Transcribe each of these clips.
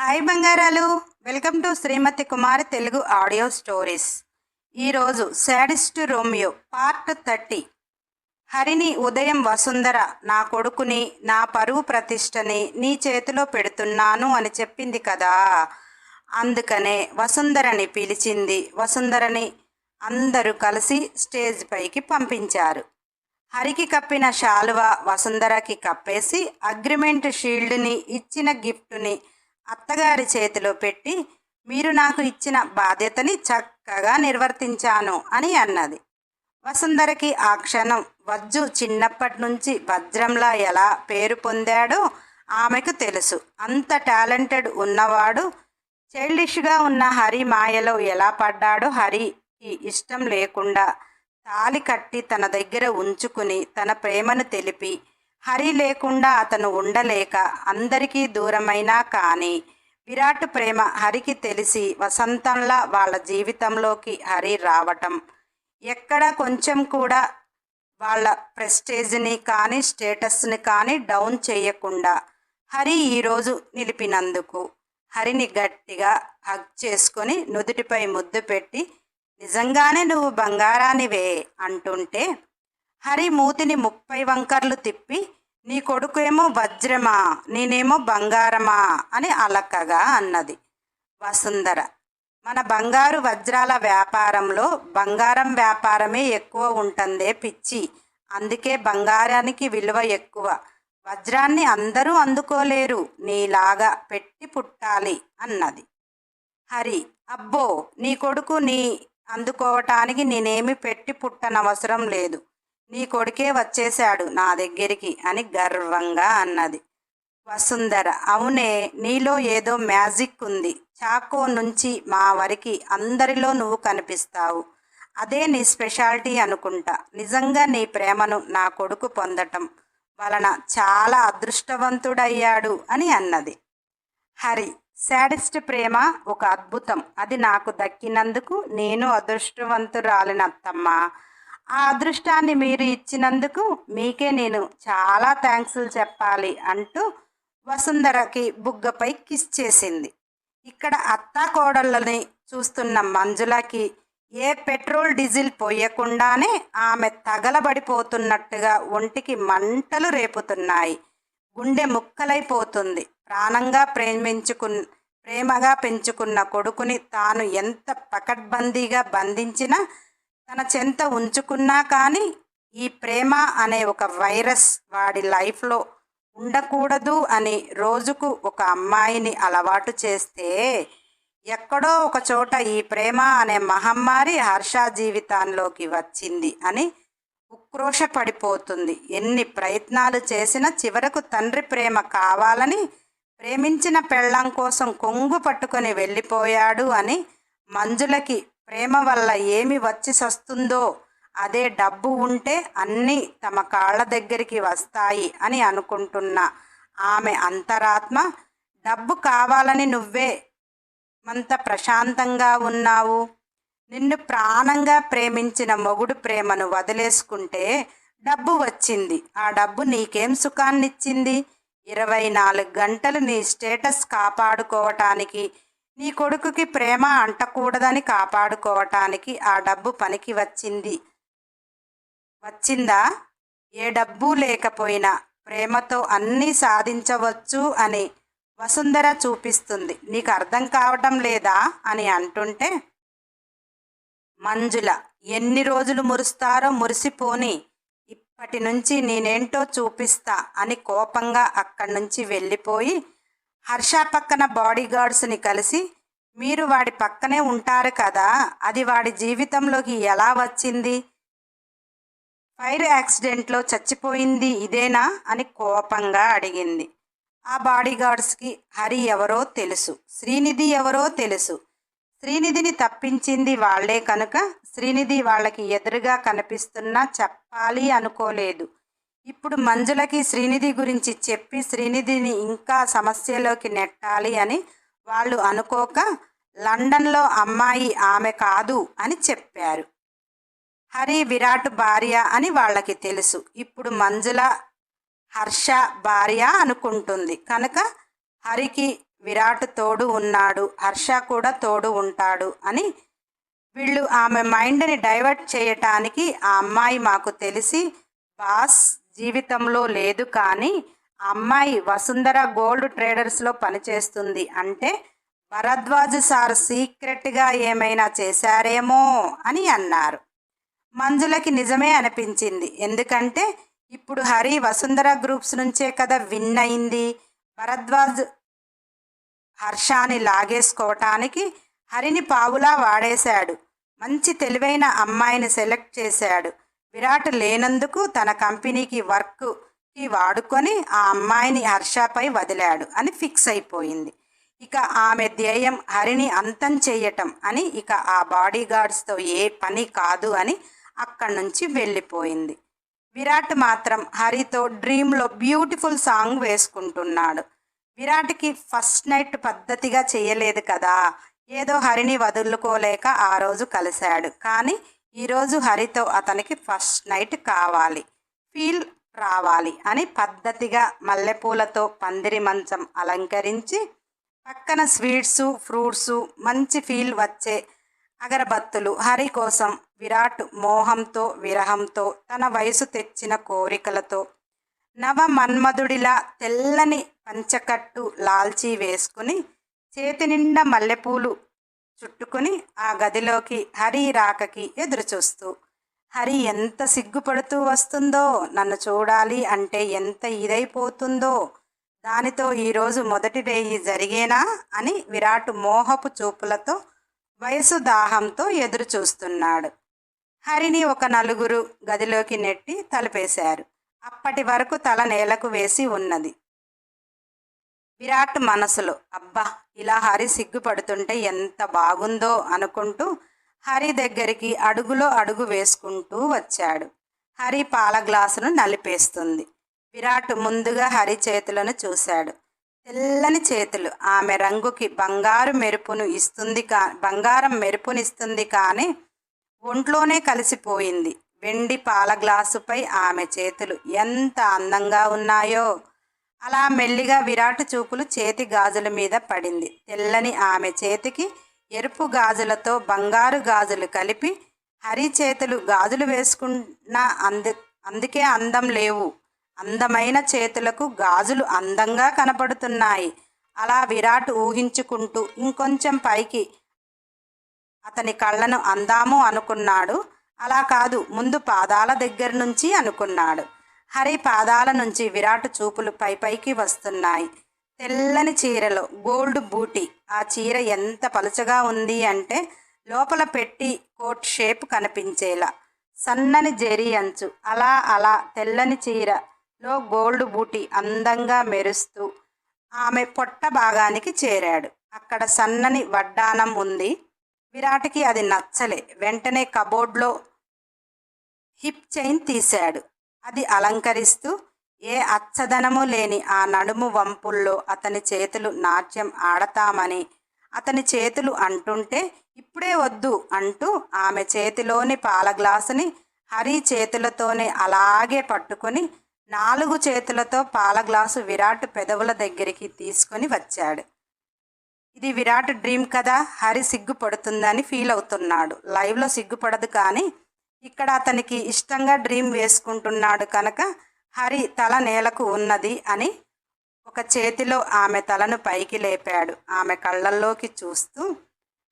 Hi బంగారాలు. Welcome to Shrimati Kumari Telugu audio stories. ఈరోజు sadist Romeo part thirty. Harini ఉదయం వసుంధర నా కొడుకుని నా పరువు ప్రతిష్టని నీ చేతిలో పెడుతున్నాను అని చెప్పింది కదా? అందుకనే వసుంధరని పిలిచింది. వసుంధరని అందరూ కలిసి స్టేజ్ పైకి పంపించారు. హరికి కప్పిన శాలువ వసుంధరకి కప్పేసి అగ్రిమెంట్ షీల్డ్ని ఇచ్చిన గిఫ్ట్ని అత్తగారి చేతిలో పెట్టి మీరు నాకు ఇచ్చిన బాధ్యతని చక్కగా నిర్వర్తించాను అని అన్నది. వసుంధరకి ఆ క్షణం వజ్జు చిన్నప్పటి నుంచి వజ్రంలా ఎలా పేరు పొందాడో ఆమెకు తెలుసు. అంత టాలెంటెడ్ ఉన్నవాడు చైల్డిష్గా ఉన్న హరి మాయలో ఎలా పడ్డాడో హరికి ఇష్టం లేకుండా తాలి కట్టి తన దగ్గర ఉంచుకుని తన ప్రేమను తెలిపి హరి లేకుండా అతను ఉండలేక అందరికీ దూరమైనా కానీ విరాట్ ప్రేమ హరికి తెలిసి వసంతంలా వాళ్ళ జీవితంలోకి హరి రావటం. ఎక్కడ కొంచెం కూడా వాళ్ళ ప్రెస్టేజ్ని కానీ స్టేటస్ని కానీ డౌన్ చేయకుండా హరి ఈరోజు నిలిపినందుకు హరిని గట్టిగా హగ్ చేసుకొని నుదుటిపై ముద్దు పెట్టి నిజంగానే నువ్వు బంగారానివే అంటుంటే హరి మూతిని ముప్పై వంకర్లు తిప్పి నీ కొడుకు ఏమో వజ్రమా నేనేమో బంగారమా అని అలక్కగా అన్నది. వసుంధర మన బంగారు వజ్రాల వ్యాపారంలో బంగారం వ్యాపారమే ఎక్కువ ఉంటుందే పిచ్చి. అందుకే బంగారానికి విలువ ఎక్కువ. వజ్రాన్ని అందరూ అందుకోలేరు. నీలాగా పెట్టి పుట్టాలి అన్నది. హరి అబ్బో నీ కొడుకు నీ అందుకోవటానికి నేనేమి పెట్టి పుట్టనవసరం లేదు. నీ కొడుకే వచ్చేశాడు నా దగ్గరికి అని గర్వంగా అన్నది. వసుంధర అవునే నీలో ఏదో మ్యాజిక్ ఉంది. చాకో నుంచి మా వరికి అందరిలో నువ్వు కనిపిస్తావు. అదే నీ స్పెషాలిటీ అనుకుంటా. నిజంగా నీ ప్రేమను నా కొడుకు పొందటం వలన చాలా అదృష్టవంతుడయ్యాడు అని అన్నది. హరి శాడిస్ట్ ప్రేమ ఒక అద్భుతం. అది నాకు దక్కినందుకు నేను అదృష్టవంతురాలినత్తమ్మా. ఆ అదృష్టాన్ని మీరు ఇచ్చినందుకు మీకే నేను చాలా థ్యాంక్స్లు చెప్పాలి అంటూ వసుంధరకి బుగ్గపై కిస్ చేసింది. ఇక్కడ అత్తా కోడళ్ళని చూస్తున్న మంజులకి ఏ పెట్రోల్ డీజిల్ పోయకుండానే ఆమె తగలబడిపోతున్నట్టుగా ఒంటికి మంటలు రేపుతున్నాయి. గుండె ముక్కలైపోతుంది. ప్రాణంగా ప్రేమించుకు ప్రేమగా పెంచుకున్న కొడుకుని తాను ఎంత పకడ్బందీగా బంధించినా తన చెంత ఉంచుకున్నా కానీ ఈ ప్రేమ అనే ఒక వైరస్ వాడి లైఫ్లో ఉండకూడదు అని రోజుకు ఒక అమ్మాయిని అలవాటు చేస్తే ఎక్కడో ఒక చోట ఈ ప్రేమ అనే మహమ్మారి హర్ష జీవితాల్లోకి వచ్చింది అని ఉక్రోషపడిపోతుంది ఎన్ని ప్రయత్నాలు చేసినా చివరకు తండ్రి ప్రేమ కావాలని ప్రేమించిన పెళ్ళం కోసం కొంగు పట్టుకొని వెళ్ళిపోయాడు అని మంజులకి ప్రేమ వల్ల ఏమి వచ్చి సస్తుందో అదే డబ్బు ఉంటే అన్నీ తమ కాళ్ళ దగ్గరికి వస్తాయి అని అనుకుంటున్న ఆమె అంతరాత్మ డబ్బు కావాలని నువ్వే మంత ప్రశాంతంగా ఉన్నావు. నిన్ను ప్రాణంగా ప్రేమించిన మొగుడు ప్రేమను వదిలేసుకుంటే డబ్బు వచ్చింది. ఆ డబ్బు నీకేం సుఖాన్నిచ్చింది? ఇరవై నాలుగు గంటలు నీ స్టేటస్ కాపాడుకోవటానికి నీ కొడుకుకి ప్రేమ అంటకూడదని కాపాడుకోవటానికి ఆ డబ్బు పనికి వచ్చింది. వచ్చిందా? ఏ డబ్బు లేకపోయినా ప్రేమతో అన్నీ సాధించవచ్చు అని వసుంధర చూపిస్తుంది. నీకు అర్థం కావటం లేదా? అని అంటుంటే మంజుల ఎన్ని రోజులు మురుస్తారో మురిసిపోని. ఇప్పటి నుంచి నేనేంటో చూపిస్తా అని కోపంగా అక్కడి నుంచి వెళ్ళిపోయి హర్ష పక్కన బాడీగార్డ్స్ని కలిసి మీరు వాడి పక్కనే ఉంటారు కదా అది వాడి జీవితంలోకి ఎలా వచ్చింది? ఫైర్ యాక్సిడెంట్లో చచ్చిపోయింది ఇదేనా? అని కోపంగా అడిగింది. ఆ బాడీగార్డ్స్కి హరి ఎవరో తెలుసు. శ్రీనిధి ఎవరో తెలుసు. శ్రీనిధిని తప్పించింది వాళ్ళే కనుక శ్రీనిధి వాళ్ళకి ఎదురుగా కనిపిస్తున్నా చెప్పాలి అనుకోలేదు. ఇప్పుడు మంజులకి శ్రీనిధి గురించి చెప్పి శ్రీనిధిని ఇంకా సమస్యలోకి నెట్టాలి అని వాళ్ళు అనుకోక లండన్లో అమ్మాయి ఆమె కాదు అని చెప్పారు. హరి విరాట్ భార్య అని వాళ్ళకి తెలుసు. ఇప్పుడు మంజుల హర్ష భార్య అనుకుంటుంది. కనుక హరికి విరాట్ తోడు ఉన్నాడు. హర్ష కూడా తోడు ఉంటాడు అని వీళ్ళు ఆమె మైండ్ని డైవర్ట్ చేయటానికి ఆ అమ్మాయి మాకు తెలిసి బాస్ జీవితంలో లేదు కానీ అమ్మాయి వసుంధర గోల్డ్ ట్రేడర్స్లో పనిచేస్తుంది. అంటే భరద్వాజ్ సార్ సీక్రెట్గా ఏమైనా చేశారేమో అని అన్నారు. మంజులకి నిజమే అనిపించింది. ఎందుకంటే ఇప్పుడు హరి వసుంధర గ్రూప్స్ నుంచే కదా విన్ అయింది. భరద్వాజ్ హర్షాన్ని లాగేసుకోవటానికి హరిని పావులా వాడేశాడు. మంచి తెలివైన అమ్మాయిని సెలెక్ట్ చేశాడు. విరాట్ లేనందుకు తన కంపెనీకి వర్క్కి వాడుకొని ఆ అమ్మాయిని హర్షపై వదిలాడు అని ఫిక్స్ అయిపోయింది. ఇక ఆమె ధ్యేయం హరిని అంతం చేయటం అని ఇక ఆ బాడీగార్డ్స్తో ఏ పని కాదు అని అక్కడి నుంచి వెళ్ళిపోయింది. విరాట్ మాత్రం హరితో డ్రీమ్లో బ్యూటిఫుల్ సాంగ్ వేసుకుంటున్నాడు. విరాట్కి ఫస్ట్ నైట్ పద్ధతిగా చేయలేదు కదా ఏదో హరిని వదులుకోలేక ఆ రోజు కలిశాడు. కానీ ఈరోజు హరితో అతనికి ఫస్ట్ నైట్ కావాలి ఫీల్ రావాలి అని పద్ధతిగా మల్లెపూలతో పందిరి మంచం అలంకరించి పక్కన స్వీట్సు ఫ్రూట్సు మంచి ఫీల్ వచ్చే అగరబత్తులు హరి కోసం విరాట్ మోహంతో విరహంతో తన వయసు తెచ్చిన కోరికలతో నవ మన్మధుడిలా తెల్లని పంచకట్టు లాల్చీ వేసుకుని చేతి నిండా మల్లెపూలు చుట్టుకుని ఆ గదిలోకి హరి రాకకి ఎదురుచూస్తూ హరి ఎంత సిగ్గుపడుతూ వస్తుందో నన్ను చూడాలి అంటే ఎంత ఇదైపోతుందో దానితో ఈరోజు మొదటి రేయి జరిగేనా? అని విరాట్ మోహపు చూపులతో వయసు దాహంతో ఎదురు చూస్తున్నాడు. హరిని ఒక నలుగురు గదిలోకి నెట్టి తలుపేశారు. అప్పటి వరకు తల నేలకు వేసి ఉన్నది. విరాట్ మనసులో అబ్బా ఇలా హరి సిగ్గుపడుతుంటే ఎంత బాగుందో అనుకుంటూ హరి దగ్గరికి అడుగులో అడుగు వేసుకుంటూ వచ్చాడు. హరి పాల గ్లాసును నలిపేస్తుంది. విరాట్ ముందుగా హరి చేతులను చూశాడు. తెల్లని చేతులు ఆమె రంగుకి బంగారు మెరుపును ఇస్తుంది కా బంగారం మెరుపునిస్తుంది కానీ ఒంట్లోనే కలిసిపోయింది. వెండి పాల గ్లాసుపై ఆమె చేతులు ఎంత అందంగా ఉన్నాయో! అలా మెల్లిగా విరాట్ చూపులు చేతి గాజుల మీద పడింది. తెల్లని ఆమె చేతికి ఎరుపు గాజులతో బంగారు గాజులు కలిపి హరి చేతులు గాజులు వేసుకున్న అందు అందుకే అందం లేవు. అందమైన చేతులకు గాజులు అందంగా కనపడుతున్నాయి. అలా విరాట్ ఊహించుకుంటూ ఇంకొంచెం పైకి అతని కళ్ళను అందాము అనుకున్నాడు. అలా కాదు ముందు పాదాల దగ్గర నుంచి అనుకున్నాడు. హరి పాదాల నుంచి విరాట్ చూపులు పై పైకి వస్తున్నాయి. తెల్లని చీరలో గోల్డ్ బూటీ. ఆ చీర ఎంత పలుచగా ఉంది అంటే లోపల పెట్టి కోట్ షేప్ కనిపించేలా. సన్నని జెరీ అంచు. అలా అలా తెల్లని చీరలో గోల్డ్ బూటీ అందంగా మెరుస్తూ ఆమె పొట్ట భాగానికి చేరాడు. అక్కడ సన్నని వడ్డానం ఉంది. విరాట్కి అది నచ్చలే. వెంటనే కబోర్డ్లో హిప్ చైన్ తీశాడు. అది అలంకరిస్తూ ఏ అచ్చదనము లేని ఆ నడుము వంపుల్లో అతని చేతులు నాట్యం ఆడతామని అతని చేతులు అంటుంటే ఇప్పుడే వద్దు అంటూ ఆమె చేతిలోని పాల గ్లాసుని హరి చేతులతోనే అలాగే పట్టుకొని నాలుగు చేతులతో పాల గ్లాసు విరాట్ పెదవుల దగ్గరికి తీసుకొని వచ్చాడు. ఇది విరాట్ డ్రీమ్ కదా హరి సిగ్గుపడుతుందని ఫీల్ అవుతున్నాడు. లైవ్లో సిగ్గుపడదు కానీ ఇక్కడ అతనికి ఇష్టంగా డ్రీమ్ వేసుకుంటున్నాడు కనుక హరి తల నేలకు ఉన్నది అని ఒక చేతిలో ఆమె తలను పైకి లేపాడు. ఆమె కళ్ళల్లోకి చూస్తూ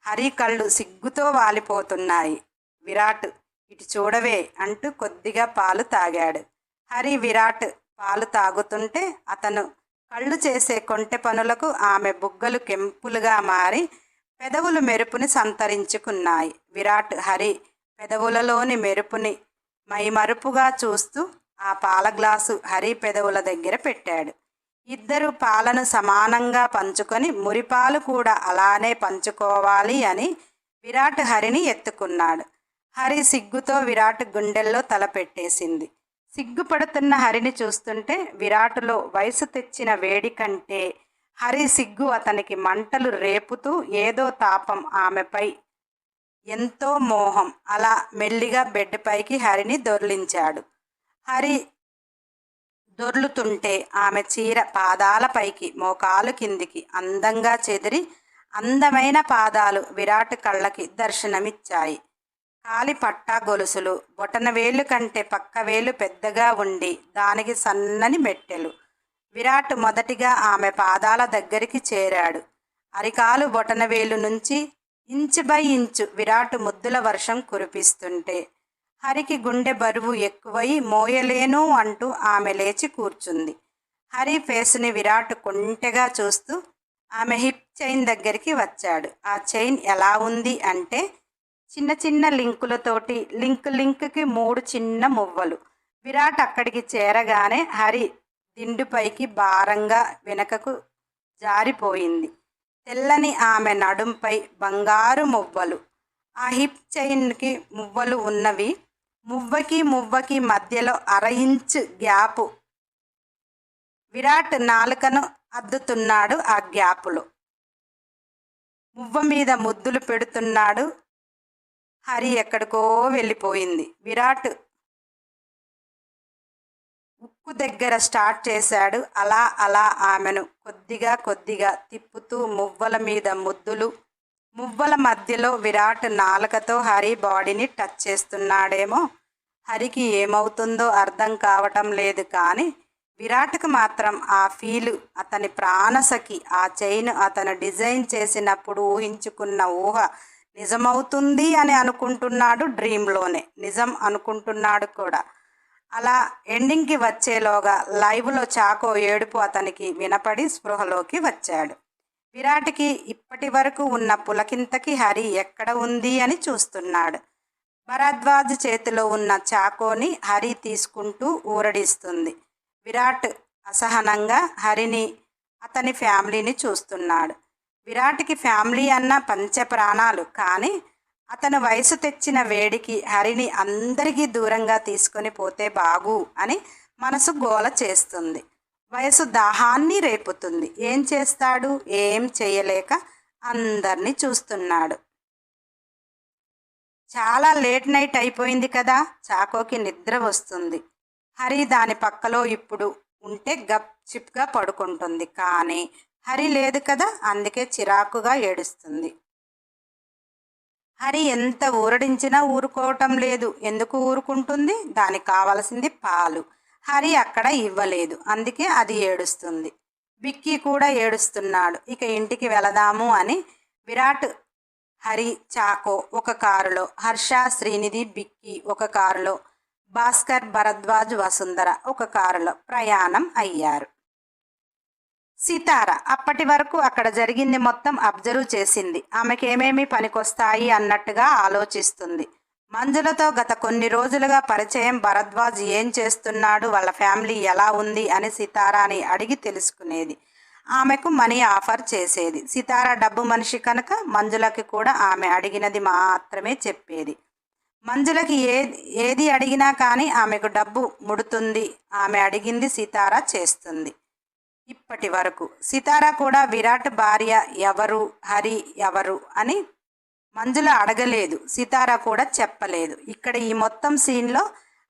హరి కళ్ళు సిగ్గుతో వాలిపోతున్నాయి. విరాట్ ఇటు చూడవే అంటూ కొద్దిగా పాలు తాగాడు. హరి విరాట్ పాలు తాగుతుంటే అతను కళ్ళు చేసే కొంటె పనులకు ఆమె బుగ్గలు కెంపులుగా మారి పెదవులు మెరుపుని సంతరించుకున్నాయి. విరాట్ హరి పెదవులలోని మెరుపుని మైమరుపుగా చూస్తూ ఆ పాల గ్లాసు హరి పెదవుల దగ్గర పెట్టాడు. ఇద్దరు పాలను సమానంగా పంచుకొని మురిపాలు కూడా అలానే పంచుకోవాలి అని విరాట్ హరిని ఎత్తుకున్నాడు. హరి సిగ్గుతో విరాట్ గుండెల్లో తలపెట్టేసింది సిగ్గుపడుతున్న హరిని చూస్తుంటే విరాటులో వయసు తెచ్చిన వేడి కంటే హరి సిగ్గు అతనికి మంటలు రేపుతూ ఏదో తాపం ఆమెపై ఎంతో మోహం. అలా మెల్లిగా బెడ్ పైకి హరిని దొర్లించాడు. హరి దొర్లుతుంటే ఆమె చీర పాదాలపైకి మోకాలు కిందికి అందంగా చెదిరి అందమైన పాదాలు విరాట్ కళ్ళకి దర్శనమిచ్చాయి. కాలి పట్టా గొలుసులు బొటనవేలు కంటే పక్క వేలు పెద్దగా ఉండి దానికి సన్నని మెట్టెలు. విరాట్ మొదటిగా ఆమె పాదాల దగ్గరికి చేరాడు. అరికాలు బొటనవేలు నుంచి ఇంచు బై ఇంచు విరాట్ ముద్దుల వర్షం కురిపిస్తుంటే హరికి గుండె బరువు ఎక్కువై మోయలేను అంటూ ఆమె లేచి కూర్చుంది. హరి ఫేస్ని విరాట్ కొంటెగా చూస్తూ ఆమె హిప్ చైన్ దగ్గరికి వచ్చాడు. ఆ చైన్ ఎలా ఉంది అంటే చిన్న చిన్న లింకులతోటి లింక్ లింక్కి మూడు చిన్న మువ్వలు. విరాట్ అక్కడికి చేరగానే హరి దిండుపైకి భారంగా వెనకకు జారిపోయింది. తెల్లని ఆమె నడుంపై బంగారు మువ్వలు. ఆ హిప్ చైన్కి మువ్వలు ఉన్నవి. మువ్వకి మువ్వకి మధ్యలో అర ఇంచ్ గ్యాపు. విరాట్ నాలుకను అద్దుతున్నాడు ఆ గ్యాపులో. మువ్వ మీద ముద్దులు పెడుతున్నాడు. హరి ఎక్కడికో వెళ్ళిపోయింది. విరాట్ ముక్కు దగ్గర స్టార్ట్ చేశాడు. అలా అలా ఆమెను కొద్దిగా కొద్దిగా తిప్పుతూ మువ్వల మీద ముద్దులు మువ్వల మధ్యలో విరాట్ నాలుకతో హరి బాడీని టచ్ చేస్తున్నాడేమో. హరికి ఏమవుతుందో అర్థం కావటం లేదు కానీ విరాట్కు మాత్రం ఆ ఫీలు అతని ప్రాణసఖి ఆ చైన్ అతను డిజైన్ చేసినప్పుడు ఊహించుకున్న ఊహ నిజమవుతుంది అని అనుకుంటున్నాడు డ్రీమ్లోనే. నిజం అనుకుంటున్నాడు కూడా. అలా ఎండింగ్కి వచ్చేలోగా లైవ్లో చాకో ఏడుపు అతనికి వినపడి స్పృహలోకి వచ్చాడు. విరాట్కి ఇప్పటి వరకు ఉన్న పులకింతకి హరి ఎక్కడ ఉంది అని చూస్తున్నాడు. భరద్వాజ్ చేతిలో ఉన్న చాకోని హరి తీసుకుంటూ ఊరడిస్తుంది. విరాట్ అసహనంగా హరిని అతని ఫ్యామిలీని చూస్తున్నాడు. విరాట్కి ఫ్యామిలీ అన్న పంచ ప్రాణాలు కానీ అతను వయసు తెచ్చిన వేడికి హరిని అందరికీ దూరంగా తీసుకొని పోతే బాగు అని మనసు గోల చేస్తుంది. వయసు దాహాన్ని రేపుతుంది. ఏం చేస్తాడు? ఏం చేయలేక అందరినీ చూస్తున్నాడు. చాలా లేట్ నైట్ అయిపోయింది కదా? చాకోకి నిద్ర వస్తుంది. హరి దాని పక్కలో ఇప్పుడు ఉంటే గప్ చిప్గా పడుకుంటుంది. కానీ హరి లేదు కదా? అందుకే చిరాకుగా ఏడుస్తుంది. హరి ఎంత ఊరడించినా ఊరుకోవటం లేదు. ఎందుకు ఊరుకుంటుంది? దానికి కావలసింది పాలు. హరి అక్కడ ఇవ్వలేదు. అందుకే అది ఏడుస్తుంది. బిక్కీ కూడా ఏడుస్తున్నాడు. ఇక ఇంటికి వెళదాము అని విరాట్ హరి చాకో ఒక కారులో హర్ష శ్రీనిధి బిక్కీ ఒక కారులో భాస్కర్ భరద్వాజ్ వసుంధర ఒక కారులో ప్రయాణం అయ్యారు. సితార అప్పటి వరకు అక్కడ జరిగింది మొత్తం అబ్జర్వ్ చేసింది. ఆమెకేమేమి పనికొస్తాయి అన్నట్టుగా ఆలోచిస్తుంది. మంజులతో గత కొన్ని రోజులుగా పరిచయం భరద్వాజ్ ఏం చేస్తున్నాడు వాళ్ళ ఫ్యామిలీ ఎలా ఉంది అని సితారాని అడిగి తెలుసుకునేది. ఆమెకు మనీ ఆఫర్ చేసేది. సితార డబ్బు మనిషి కనుక మంజులకి కూడా ఆమె అడిగినది మాత్రమే చెప్పేది. మంజులకి ఏ ఏది అడిగినా కానీ ఆమెకు డబ్బు ముడుతుంది ఆమె అడిగింది సితార చేస్తుంది. ఇప్పటి వరకు. సితార కూడా విరాట్ భార్య ఎవరు హరి ఎవరు అని మంజుల అడగలేదు. సితార కూడా చెప్పలేదు. ఇక్కడ ఈ మొత్తం సీన్లో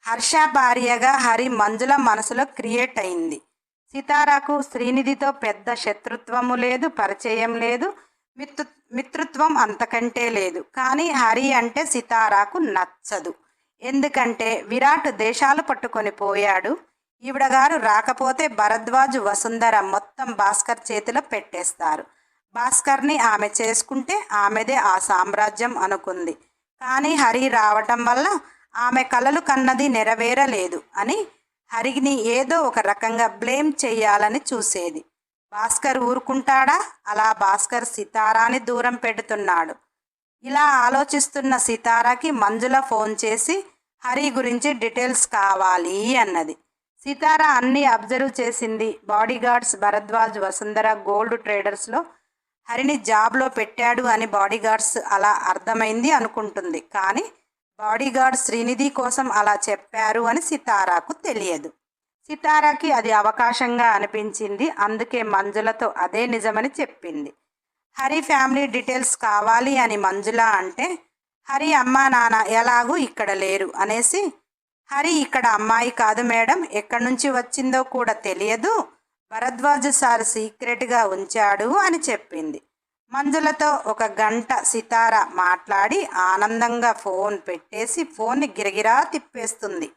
హర్ష భార్యగా హరి మంజుల మనసులో క్రియేట్ అయింది. సితారాకు శ్రీనిధితో పెద్ద శత్రుత్వము లేదు పరిచయం లేదు మిత్రు మిత్రుత్వం అంతకంటే లేదు. కానీ హరి అంటే సితారాకు నచ్చదు. ఎందుకంటే విరాట్ దేశాలు పట్టుకొని పోయాడు. ఈవిడగారు రాకపోతే భరద్వాజ్ వసుంధర మొత్తం భాస్కర్ చేతిలో పెట్టేస్తారు. భాస్కర్ని ఆమె చేసుకుంటే ఆమెదే ఆ సామ్రాజ్యం అనుకుంది. కానీ హరి రావటం వల్ల ఆమె కలలు కన్నది నెరవేరలేదు అని హరిని ఏదో ఒక రకంగా బ్లేమ్ చేయాలని చూసేది. భాస్కర్ ఊరుకుంటాడా? అలా భాస్కర్ సితారాని దూరం పెడుతున్నాడు. ఇలా ఆలోచిస్తున్న సితారాకి మంజుల ఫోన్ చేసి హరి గురించి డీటెయిల్స్ కావాలి అన్నది. సితార అన్ని అబ్జర్వ్ చేసింది. బాడీగార్డ్స్ భరద్వాజ్ వసుంధర గోల్డ్ ట్రేడర్స్లో హరిని జాబ్లో పెట్టాడు అని బాడీగార్డ్స్ అలా అర్థమైంది అనుకుంటుంది. కానీ బాడీగార్డ్ శ్రీనిధి కోసం అలా చెప్పారు అని సితారాకు తెలియదు. సితారాకి అది అవకాశంగా అనిపించింది. అందుకే మంజులతో అదే నిజమని చెప్పింది. హరి ఫ్యామిలీ డీటెయిల్స్ కావాలి అని మంజుల అంటే హరి అమ్మా నాన్న ఎలాగూ ఇక్కడ లేరు అనేసి హరి ఇక్కడ అమ్మాయి కాదు మేడం. ఎక్కడి నుంచి వచ్చిందో కూడా తెలియదు. భరద్వాజ సార్ సీక్రెట్గా ఉంచాడు అని చెప్పింది. మంజులతో ఒక గంట సితార మాట్లాడి ఆనందంగా ఫోన్ పెట్టేసి ఫోన్ని గిరగిరా తిప్పేస్తుంది.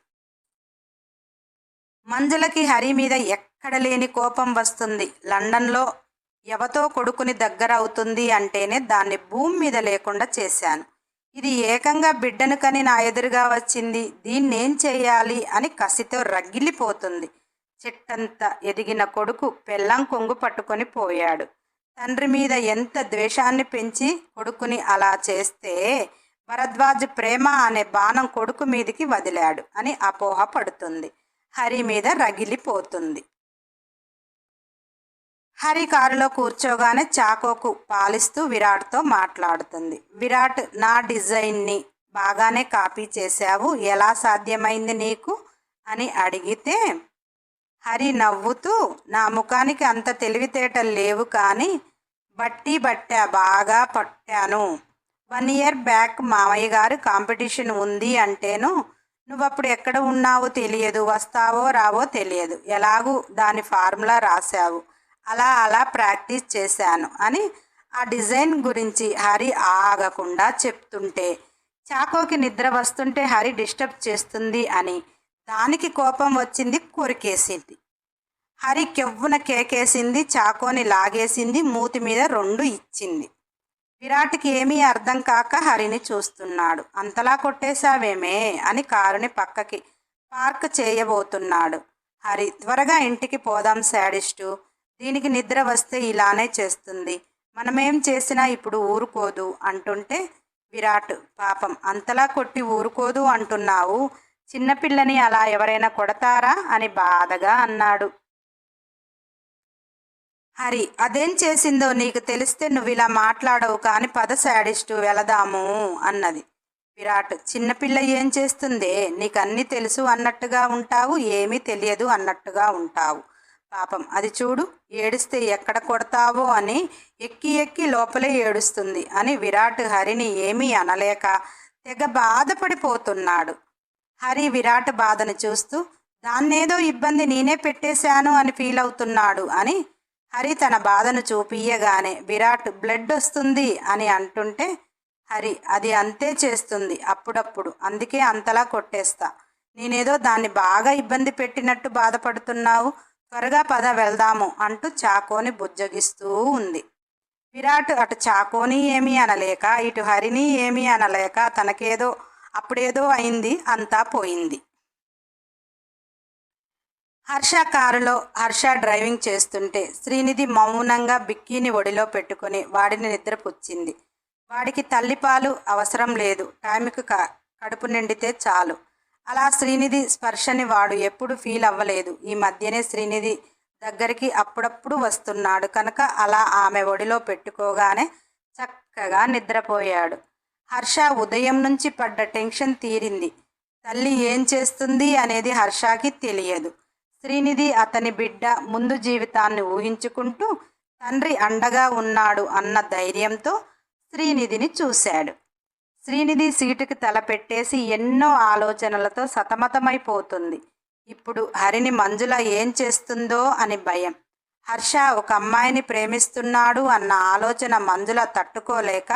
మంజులకి హరి మీద ఎక్కడ లేని కోపం వస్తుంది. లండన్లో ఎవతో కొడుకుని దగ్గర అవుతుంది అంటేనే దాన్ని భూమి మీద లేకుండా చేశాను. ఇది ఏకంగా బిడ్డను కని నా ఎదురుగా వచ్చింది. దీన్నేం చేయాలి అని కసితో రగిలిపోతుంది. చిట్టంత ఎదిగిన కొడుకు పెళ్ళం కొంగు పట్టుకొని పోయాడు. తండ్రి మీద ఎంత ద్వేషాన్ని పెంచి కొడుకుని అలా చేస్తే భరద్వాజ్ ప్రేమ అనే బాణం కొడుకు మీదికి వదిలాడు అని అపోహ పడుతుంది. హరి మీద రగిలిపోతుంది. హరి కారులో కూర్చోగానే చాకోకు పాలిస్తూ విరాట్తో మాట్లాడుతుంది. విరాట్ నా డిజైన్ని బాగానే కాపీ చేశావు ఎలా సాధ్యమైంది నీకు? అని అడిగితే హరి నవ్వుతూ నా ముఖానికి అంత తెలివితేటలు లేవు కానీ బట్టి బట్టా బాగా పట్టాను. వన్ ఇయర్ బ్యాక్ మామయ్య గారు కాంపిటీషన్ ఉంది అంటేను నువ్వు అప్పుడు ఎక్కడ ఉన్నావో తెలియదు వస్తావో రావో తెలియదు. ఎలాగూ దాని ఫార్ములా రాశావు. అలా అలా ప్రాక్టీస్ చేశాను అని ఆ డిజైన్ గురించి హరి ఆగకుండా చెప్తుంటే చాకోకి నిద్ర వస్తుంటే హరి డిస్టర్బ్ చేస్తుంది అని దానికి కోపం వచ్చింది కొరికేసింది. హరి కెవ్వున కేకేసింది చాకోని లాగేసింది మూతి మీద రెండు ఇచ్చింది. విరాట్కి ఏమీ అర్థం కాక హరిని చూస్తున్నాడు. అంతలా కొట్టేశావేమే? అని కారుని పక్కకి పార్క్ చేయబోతున్నాడు. హరి త్వరగా ఇంటికి పోదాం శాడిస్టు. దీనికి నిద్ర వస్తే ఇలానే చేస్తుంది. మనమేం చేసినా ఇప్పుడు ఊరుకోదు అంటుంటే విరాట్ పాపం అంతలా కొట్టి ఊరుకోదు అంటున్నావు. చిన్నపిల్లని అలా ఎవరైనా కొడతారా? అని బాధగా అన్నాడు. హరి అదేం చేసిందో నీకు తెలిస్తే నువ్వు ఇలా మాట్లాడవు కానీ పద శాడిస్టు వెళదాము అన్నది. విరాట్ చిన్నపిల్ల ఏం చేస్తుందే? నీకు అన్నీ తెలుసు అన్నట్టుగా ఉంటావు ఏమీ తెలియదు అన్నట్టుగా ఉంటావు. పాపం. అది చూడు ఏడిస్తే ఎక్కడ కొడతావో అని ఎక్కి ఎక్కి లోపలే ఏడుస్తుంది అని విరాట్ హరిని ఏమీ అనలేక తెగ బాధపడిపోతున్నాడు. హరి విరాట్ బాధను చూస్తూ దాన్నేదో ఇబ్బంది నేనే పెట్టేశాను అని ఫీల్ అవుతున్నాడు అని హరి తన బాధను చూపియగానే విరాట్ బ్లడ్ వస్తుంది అని అంటుంటే హరి అది అంతే చేస్తుంది అప్పుడప్పుడు అందుకే అంతలా కొట్టేస్తా. నేనేదో దాన్ని బాగా ఇబ్బంది పెట్టినట్టు బాధపడుతున్నావు త్వరగా పద వెళ్దాము అంటూ చాకోని బుజ్జగిస్తూ ఉంది. విరాట్ అటు చాకోని ఏమీ అనలేక ఇటు హరిని ఏమీ అనలేక తనకేదో అప్పుడేదో అయింది అంతా పోయింది. హర్ష కారులో హర్ష డ్రైవింగ్ చేస్తుంటే శ్రీనిధి మౌనంగా బిక్కీని ఒడిలో పెట్టుకుని వాడిని నిద్రపుచ్చింది. వాడికి తల్లిపాలు అవసరం లేదు టైంకి క కడుపు నిండితే చాలు. అలా శ్రీనిధి స్పర్శని వాడు ఎప్పుడు ఫీల్ అవ్వలేదు. ఈ మధ్యనే శ్రీనిధి దగ్గరికి అప్పుడప్పుడు వస్తున్నాడు. కనుక అలా ఆమె ఒడిలో పెట్టుకోగానే చక్కగా నిద్రపోయాడు. హర్ష ఉదయం నుంచి పడ్డ టెన్షన్ తీరింది. తల్లి ఏం చేస్తుంది అనేది హర్షకి తెలియదు. శ్రీనిధి అతని బిడ్డ ముందు జీవితాన్ని ఊహించుకుంటూ తండ్రి అండగా ఉన్నాడు అన్న ధైర్యంతో శ్రీనిధిని చూశాడు. శ్రీనిధి సీటుకి తలపెట్టేసి ఎన్నో ఆలోచనలతో సతమతమైపోతుంది. ఇప్పుడు హరిని మంజుల ఏం చేస్తుందో అని భయం. హర్ష ఒక అమ్మాయిని ప్రేమిస్తున్నాడు అన్న ఆలోచన మంజుల తట్టుకోలేక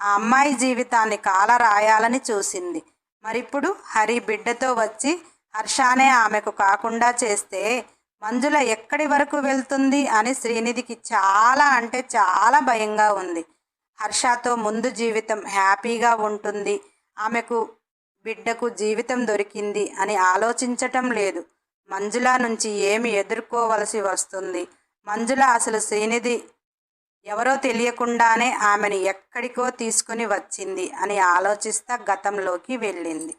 ఆ అమ్మాయి జీవితాన్ని కాలరాయాలని చూసింది. మరిప్పుడు హరి బిడ్డతో వచ్చి హర్షానే ఆమెకు కాకుండా చేస్తే మంజుల ఎక్కడి వరకు వెళ్తుంది అని శ్రీనిధికి చాలా అంటే చాలా భయంగా ఉంది. హర్షతో ముందు జీవితం హ్యాపీగా ఉంటుంది. ఆమెకు బిడ్డకు జీవితం దొరికింది అని ఆలోచించటం లేదు. మంజుల నుంచి ఏమి ఎదుర్కోవలసి వస్తుంది? మంజుల అసలు శ్రీనిధి ఎవరో తెలియకుండానే ఆమెను ఎక్కడికో తీసుకుని వచ్చింది అని ఆలోచిస్తా గతంలోకి వెళ్ళింది.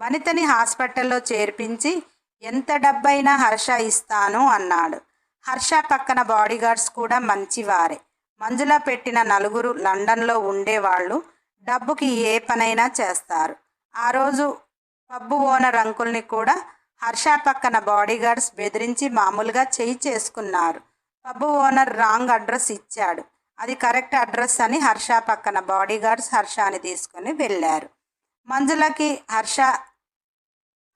వనితని హాస్పిటల్లో చేర్పించి ఎంత డబ్బైనా హర్ష ఇస్తాను అన్నాడు. హర్ష పక్కన బాడీగార్డ్స్ కూడా మంచివారే. మంజుల పెట్టిన నలుగురు లండన్లో ఉండేవాళ్ళు డబ్బుకి ఏ పనైనా చేస్తారు. ఆ రోజు పబ్బు ఓనర్ అంకుల్ని కూడా హర్ష పక్కన బాడీగార్డ్స్ బెదిరించి మామూలుగా చేయి చేసుకున్నారు. పబ్బు ఓనర్ రాంగ్ అడ్రస్ ఇచ్చాడు. అది కరెక్ట్ అడ్రస్ అని హర్ష పక్కన బాడీగార్డ్స్ హర్షాని తీసుకొని వెళ్ళారు. మంజులకి హర్ష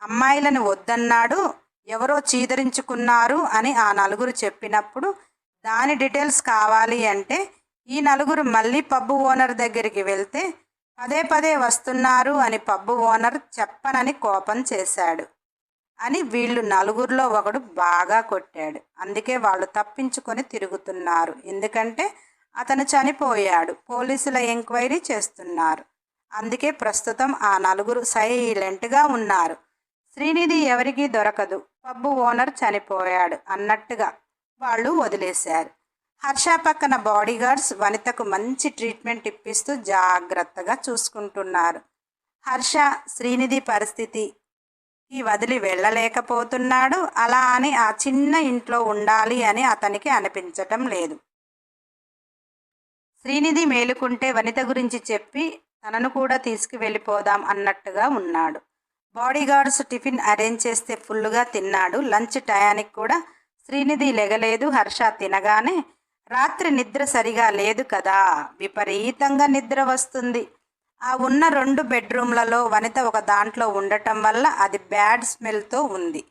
అమ్మాయిలను వద్దన్నాడు ఎవరో చీదరించుకున్నారు అని ఆ నలుగురు చెప్పినప్పుడు దాని డీటెయిల్స్ కావాలి అంటే ఈ నలుగురు మళ్ళీ పబ్బు ఓనర్ దగ్గరికి వెళ్తే పదే పదే వస్తున్నారు అని పబ్బు ఓనర్ చెప్పనని కోపం చేశాడు. అని వీళ్ళు నలుగురిలో ఒకడు బాగా కొట్టాడు. అందుకే వాళ్ళు తప్పించుకొని తిరుగుతున్నారు. ఎందుకంటే అతను చనిపోయాడు. పోలీసుల ఎంక్వైరీ చేస్తున్నారు. అందుకే ప్రస్తుతం ఆ నలుగురు సైలెంట్గా ఉన్నారు. శ్రీనిధి ఎవరికీ దొరకదు. పబ్బు ఓనర్ చనిపోయాడు అన్నట్టుగా వాళ్ళు వదిలేశారు. హర్ష పక్కన బాడీగార్డ్స్ వనితకు మంచి ట్రీట్మెంట్ ఇప్పిస్తూ జాగ్రత్తగా చూసుకుంటున్నారు. హర్ష శ్రీనిధి పరిస్థితి ఈ వదిలి వెళ్ళలేకపోతున్నాడు. అలా అని ఆ చిన్న ఇంట్లో ఉండాలి అని అతనికి అనిపించటం లేదు. శ్రీనిధి మేలుకుంటే వనిత గురించి చెప్పి తనను కూడా తీసుకువెళ్ళిపోదాం అన్నట్టుగా ఉన్నాడు. బాడీగార్డ్స్ టిఫిన్ అరేంజ్ చేస్తే ఫుల్గా తిన్నాడు. లంచ్ టయానికి కూడా శ్రీనిధి లెగలేదు హర్ష తినగానే రాత్రి నిద్ర సరిగా లేదు కదా విపరీతంగా నిద్ర వస్తుంది. ఆ ఉన్న రెండు బెడ్రూమ్లలో వనిత ఒక దాంట్లో ఉండటం వల్ల అది బ్యాడ్ స్మెల్తో ఉంది.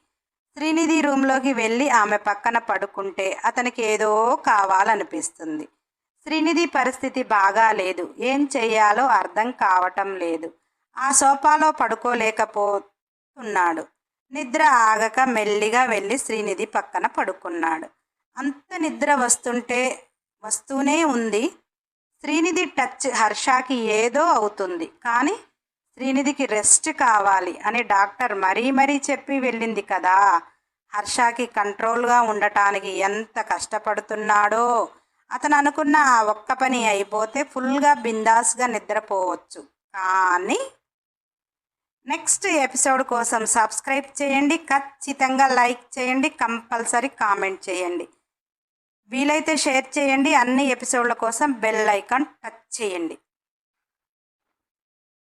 శ్రీనిధి రూమ్లోకి వెళ్ళి ఆమె పక్కన పడుకుంటే అతనికి ఏదో కావాలనిపిస్తుంది. శ్రీనిధి పరిస్థితి బాగాలేదు ఏం చేయాలో అర్థం కావటం లేదు. ఆ సోఫాలో పడుకోలేకపోతున్నాడు. నిద్ర ఆగక మెల్లిగా వెళ్ళి శ్రీనిధి పక్కన పడుకున్నాడు. అంత నిద్ర వస్తుంటే వస్తూనే ఉంది. శ్రీనిధి టచ్ హర్షకి ఏదో అవుతుంది. కానీ శ్రీనిధికి రెస్ట్ కావాలి అని డాక్టర్ మరీ మరీ చెప్పి వెళ్ళింది కదా. హర్షకి కంట్రోల్గా ఉండటానికి ఎంత కష్టపడుతున్నాడో. అతను అనుకున్న ఆ ఒక్క పని అయిపోతే ఫుల్గా బిందాస్గా నిద్రపోవచ్చు. కానీ నెక్స్ట్ ఎపిసోడ్ కోసం సబ్స్క్రైబ్ చేయండి ఖచ్చితంగా లైక్ చేయండి కంపల్సరీ కామెంట్ చేయండి. వీలైతే షేర్ చేయండి అన్ని ఎపిసోడ్ల కోసం బెల్ ఐకాన్ టచ్ చేయండి.